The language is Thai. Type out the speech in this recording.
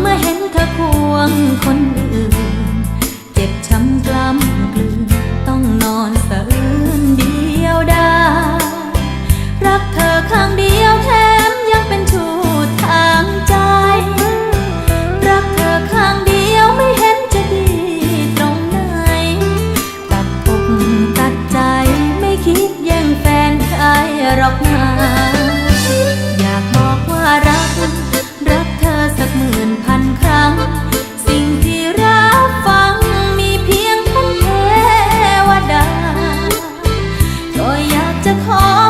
เมื่อเห็นเธอควงคนอื่น เจ็บช้ำกล้ำกลืนต้องนอนสะอื้นเดียวดายรักเธอครั้งเดียวแถมยังเป็นชูดทางใจ รักเธอครั้งเดียวไม่เห็นจะดีตรงไหน ตัดอกตัดใจไม่คิดแย่งแฟนใครหรอกนา จะขอ